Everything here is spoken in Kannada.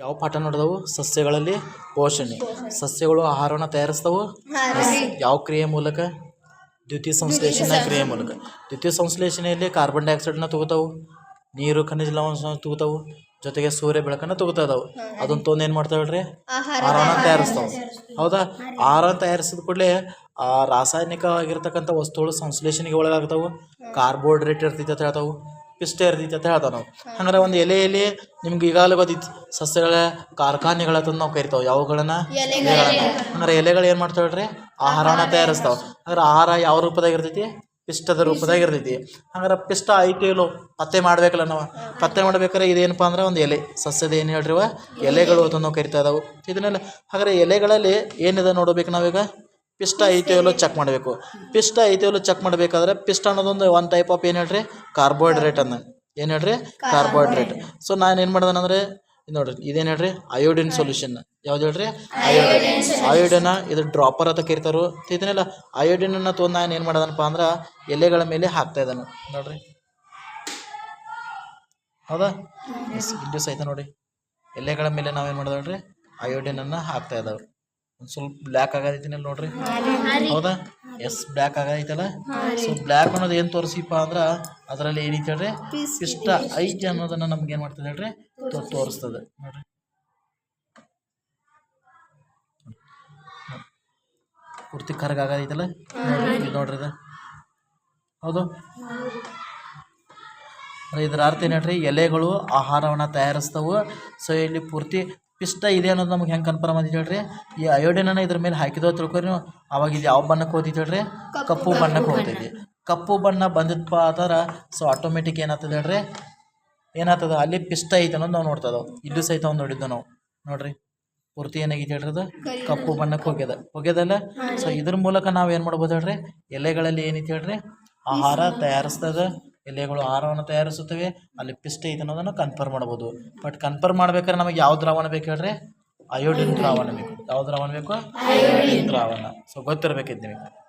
ಯಾವ ಪಾಠ ನೋಡಿದವು? ಸಸ್ಯಗಳಲ್ಲಿ ಪೋಷಣೆ. ಸಸ್ಯಗಳು ಆಹಾರವನ್ನು ತಯಾರಿಸ್ತವು ಯಾವ ಕ್ರಿಯೆ ಮೂಲಕ? ದ್ವಿತೀಯ ಸಂಶ್ಲೇಷಣೆ ಕ್ರಿಯೆ ಮೂಲಕ. ದ್ವಿತೀಯ ಸಂಶ್ಲೇಷಣೆಯಲ್ಲಿ ಕಾರ್ಬನ್ ಡೈಆಕ್ಸೈಡ್ನ ತಗೋತಾವು ನೀರು ಖನಿಜ ಲವಣ ತಗೋತಾವು ಜೊತೆಗೆ ಸೂರ್ಯ ಬೆಳಕನ್ನು ತಗೋತಾ ಇದಾವು ಅದನ್ನ ತೊಗೊಂಡು ಏನು ಮಾಡ್ತಾವೆ ಹೇಳ್ರಿ? ಆಹಾರವನ್ನು ತಯಾರಿಸ್ತಾವೆ. ಹೌದಾ? ಆಹಾರ. ತಯಾರಿಸಿದ ಕೂಡಲೇ ಆ ರಾಸಾಯನಿಕವಾಗಿರ್ತಕ್ಕಂಥ ವಸ್ತುಗಳು ಸಂಶ್ಲೇಷಣೆಗೆ ಒಳಗಾಗ್ತಾವೆ. ಕಾರ್ಬೋಹೈಡ್ರೇಟ್ ಇರ್ತೈತೆ ಅಂತ ಹೇಳ್ತಾವು. ಪಿಷ್ಟ ಇರ್ತೈತಿ ಅಂತ ಹೇಳ್ತಾವೆ ನಾವು. ಹಂಗಾರೆ ಒಂದು ಎಲೆಯಲ್ಲಿ ನಿಮ್ಗೆ ಈಗಾಗಲೇ ಸಸ್ಯಗಳ ಕಾರ್ಖಾನೆಗಳಂತ ನಾವು ಕರಿತಾವೆ ಯಾವುಗಳನ್ನ? ಎಲೆಗಳನ್ನ. ಹಂಗಾರೆ ಎಲೆಗಳು ಏನು ಮಾಡ್ತಾವೆ ಹೇಳ್ರಿ? ಆಹಾರನ ತಯಾರಿಸ್ತಾವೆ. ಹಂಗಾರೆ ಆಹಾರ ಯಾವ ರೂಪದಾಗ ಇರ್ತೈತಿ? ಪಿಷ್ಟದ ರೂಪದಾಗ ಇರ್ತೈತಿ. ಹಂಗಾರೆ ಪಿಷ್ಟ ಐತಿ ಇಲ್ಲೋ ಪತ್ತೆ ಮಾಡ್ಬೇಕಲ್ಲ ನಾವು. ಪತ್ತೆ ಮಾಡ್ಬೇಕಾದ್ರೆ ಇದೇನಪ್ಪ ಅಂದ್ರೆ ಒಂದು ಎಲೆ. ಸಸ್ಯದ ಏನು ಹೇಳ್ರಿವ? ಎಲೆಗಳು ಅಂತ ನಾವು ಕರಿತಾ ಇದಾವೆ. ಇದನ್ನೆಲ್ಲ ಹಾಗಾದ್ರೆ ಎಲೆಗಳಲ್ಲಿ ಏನಿದೆ ನೋಡಬೇಕು ನಾವೀಗ? ಪಿಷ್ಟ ಐತೆಯೋ ಇಲ್ಲೋ ಚೆಕ್ ಮಾಡಬೇಕು. ಪಿಷ್ಟ ಐತೆಯೋ ಇಲ್ಲೋ ಚೆಕ್ ಮಾಡಬೇಕಾದ್ರೆ ಪಿಷ್ಟ ಅನ್ನೋದೊಂದು ಒನ್ ಟೈಪ್ ಆಫ್ ಏನು ಹೇಳ್ರಿ? ಕಾರ್ಬೋಹೈಡ್ರೇಟ್ ಅನ್ನ. ಏನು ಹೇಳ್ರಿ? ಕಾರ್ಬೋಹೈಡ್ರೇಟ್ ಸೊ ನಾನು ಏನು ಮಾಡ್ದೆ ಇದು ನೋಡ್ರಿ ಇದೇನು ಹೇಳ್ರಿ? ಅಯೋಡಿನ್ ಸೊಲ್ಯೂಷನ್ ಯಾವ್ದು ಹೇಳ್ರಿ? ಅಯೋಡಿನ್ ಅಯೋಡಿನ ಇದು ಡ್ರಾಪರ್ ಅಂತ ಕರಿತಾರು. ಇದನ್ನೆಲ್ಲ ಅನ್ನ ತೊಗೊಂಡು ನಾನು ಏನು ಮಾಡೋದನಪ್ಪ ಅಂದ್ರೆ ಎಲೆಗಳ ಮೇಲೆ ಹಾಕ್ತಾ ಇದ್ದಾನೆ. ನೋಡ್ರಿ. ಹೌದಾ? ಇಲ್ಲಿ ಸಹಿತ ನೋಡಿ. ಎಲೆಗಳ ಮೇಲೆ ನಾವೇನು ಮಾಡೋದು ನೋಡ್ರಿ ಅನ್ನ ಹಾಕ್ತಾ ಇದ್ದಾವೆ. ಒಂದು ಸ್ವಲ್ಪ ಬ್ಲ್ಯಾಕ್ ಆಗೈತಿನಲ್ಲಿ ನೋಡ್ರಿ. ಹೌದಾ? ಎಸ್ ಬ್ಲ್ಯಾಕ್ ಆಗೈತಲ್ಲ? ಸೊ ಬ್ಲ್ಯಾಕ್ ಅನ್ನೋದು ಏನು ತೋರಿಸಿಪ್ಪ ಅಂದ್ರೆ ಅದರಲ್ಲಿ ಏನೈತೆ ಹೇಳ್ರಿ? ಇಷ್ಟ ಐಜ್ ಅನ್ನೋದನ್ನ ನಮ್ಗೆ ಏನು ಮಾಡ್ತದೆ ಹೇಳ್ರಿ? ತೋರಿಸ್ತದೆ. ನೋಡ್ರಿ. ಪೂರ್ತಿ ಕರ್ಗ ಆಗೈತಲ್ಲ ನೋಡ್ರಿ ಇದು ಹೌದು? ಇದರ ಅರ್ಥ ಏನು ಹೇಳ್ರಿ? ಎಲೆಗಳು ಆಹಾರವನ್ನು ತಯಾರಿಸ್ತವು. ಸೊ ಇಲ್ಲಿ ಪೂರ್ತಿ ಪಿಷ್ಟ ಇದೆ ಅನ್ನೋದು ನಮ್ಗೆ ಹೆಂಗೆ ಕನ್ಫರ್ಮ್ ಆಗಿದೆ ಹೇಳ್ರಿ? ಈ ಅಯೋಡಿನನ್ನು ಇದ್ರ ಮೇಲೆ ಹಾಕಿದೋ ತಿಳ್ಕೊರಿ ನೀವು. ಅವಾಗ ಇದು ಯಾವ ಬಣ್ಣಕ್ಕೆ ಹೋಗ್ತೈತೆ ಹೇಳ್ರಿ? ಕಪ್ಪು ಬಣ್ಣಕ್ಕೆ ಹೋಗ್ತೈತಿ. ಕಪ್ಪು ಬಣ್ಣ ಬಂದಿತ್ತಪ್ಪ ಆತರ ಸೊ ಆಟೋಮೆಟಿಕ್ ಏನಾಗ್ತದೆ ಹೇಳ್ರಿ? ಏನಾಗ್ತದ? ಅಲ್ಲಿ ಪಿಷ್ಟ ಐತೆ ಅನ್ನೋದು ನಾವು ನೋಡ್ತದವು ಇದು ಸಹಿತ ಒಂದು ನೋಡಿದ್ದು ನಾವು. ನೋಡ್ರಿ? ಪೂರ್ತಿ ಏನಾಗಿದೆ ಹೇಳ್ರಿ ಅದು? ಕಪ್ಪು ಬಣ್ಣಕ್ಕೆ ಹೋಗ್ಯದ. ಹೋಗ್ಯದಲ್ಲ ಸೊ ಇದ್ರ ಮೂಲಕ ನಾವು ಏನು ಮಾಡ್ಬೋದು ಹೇಳ್ರಿ? ಎಲೆಗಳಲ್ಲಿ ಏನೈತೆ ಹೇಳ್ರಿ? ಆಹಾರ ತಯಾರಿಸ್ತದ. ಎಲೆಗಳು ಆಹಾರವನ್ನು ತಯಾರಿಸುತ್ತವೆ, ಅಲ್ಲಿ ಪಿಷ್ಟ ಇದೆ ಅನ್ನೋದನ್ನು ಕನ್ಫರ್ಮ್ ಮಾಡ್ಬೋದು. ಬಟ್ ಕನ್ಫರ್ಮ್ ಮಾಡ್ಬೇಕಾದ್ರೆ ನಮಗೆ ಯಾವ ದ್ರಾವಣ ಬೇಕು ಹೇಳ್ರಿ? ಅಯೋಡಿನ್ ದ್ರಾವಣ ಬೇಕು. ಯಾವ ದ್ರಾವಣ ಬೇಕು? ದ್ರಾವಣ. ಸೊ ಗೊತ್ತಿರಬೇಕಿದ್ದೀವಿ